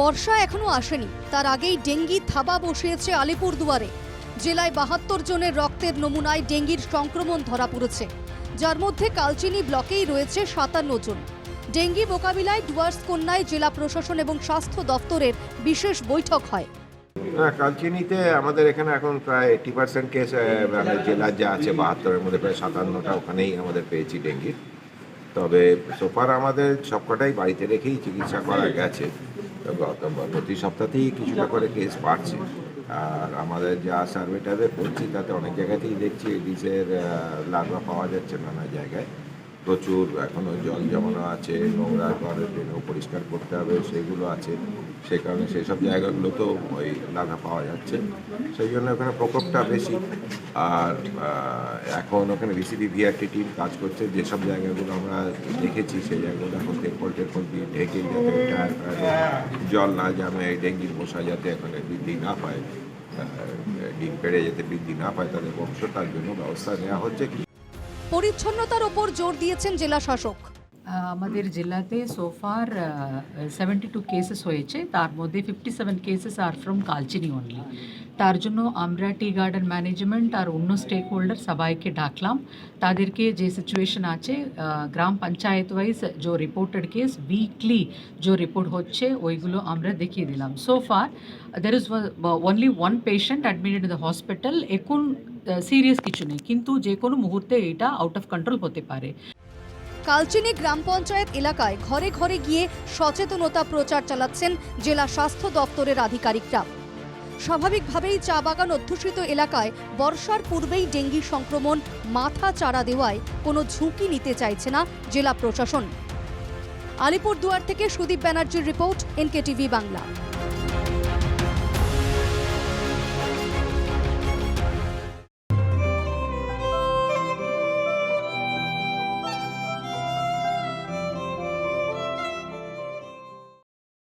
বর্ষা এখনও আসেনি। তার আগেই ডেঙ্গি থাবা বসিয়েছে আলিপুরদুয়ারে। জেলায় বাহাত্তর জনের রক্তের নমুনায় ডেঙ্গির সংক্রমণ ধরা পড়েছে। যার মধ্যে কালচিনি ব্লকেই রয়েছে সাতান্ন জন। ডেঙ্গি মোকাবিলায় ডুয়ার্স কন্যায় জেলা প্রশাসন এবং স্বাস্থ্য দপ্তরের বিশেষ বৈঠক হয়। হ্যাঁ কালচিনিতে আমাদের এখানে এখন প্রায় এইটি পার্সেন্ট কেস জেলার যা আছে, বাহাত্তরের মধ্যে প্রায় সাতান্নটা ওখানেই আমাদের পেয়েছি ডেঙ্গির তবে সোফার আমাদের সবকটাই বাড়িতে রেখেই চিকিৎসা করা গেছে। প্রতি সপ্তাহতেই কিছুটা করে কেস বাড়ছে। আর আমাদের যা সার্ভেটারে করছি, তাতে অনেক জায়গাতেই দেখছি এডিসের লার্ভা পাওয়া যাচ্ছে নানা জায়গায়। প্রচুর, এখনও জল জমানো আছে, নোংরা ঘরের ড্রেনেও পরিষ্কার করতে হবে, সেগুলো আছে। সেই কারণে সেই সব জায়গাগুলোতেও ওই লাভা পাওয়া যাচ্ছে। সেই জন্য ওখানে প্রকোপটা বেশি। আর এখন ওখানে ভিসিডি ভিআরটি টিম কাজ করছে। যেসব জায়গাগুলো আমরা দেখেছি, সেই জায়গাগুলো এখন তেরপল টেরপল দিয়ে ঢেকে যাতে টায়ার জল না জামে, ডেঙ্গির মশা যাতে এখানে বৃদ্ধি না পায় ডিম পেড়ে যাতে বৃদ্ধি না পায়, তাদের বংশ তার জন্য ব্যবস্থা নেওয়া হচ্ছে। পরিচ্ছন্নতার ওপর জোর দিয়েছেন জেলা শাসক। আমাদের জেলাতে সোফার সেভেন্টি টু কেসেস হয়েছে। তার মধ্যে fifty seven cases are from Kalchini only তার জন্য আমরা টি গার্ডেন ম্যানেজমেন্ট আর অন্য স্টেক হোল্ডার সবাইকে ডাকলাম। তাদেরকে যে সিচুয়েশন আছে গ্রাম পঞ্চায়েত ওয়াইজ যে রিপোর্টেড কেস উইকলি যে রিপোর্ট হচ্ছে, ওইগুলো আমরা দেখিয়ে দিলাম। So far there is only one patient admitted in the hospital এখন সিরিয়াস কিছু নেই। কিন্তু যে কোনো মুহূর্তে এটা আউট অফ কন্ট্রোল হতে পারে। কালচিনি গ্রাম পঞ্চায়েত এলাকায় ঘরে ঘরে গিয়ে সচেতনতা প্রচার চালাচ্ছেন জেলা স্বাস্থ্য দপ্তরের আধিকারিকরা। স্বাভাবিকভাবেই চা বাগান অধ্যুষিত এলাকায় বর্ষার পূর্বেই ডেঙ্গি সংক্রমণ মাথা চাড়া দেওয়ায় কোনো ঝুঁকি নিতে চাইছে না জেলা প্রশাসন। আলিপুরদুয়ার থেকে সুদীপ ব্যানার্জির রিপোর্ট, এনকেটিভি বাংলা।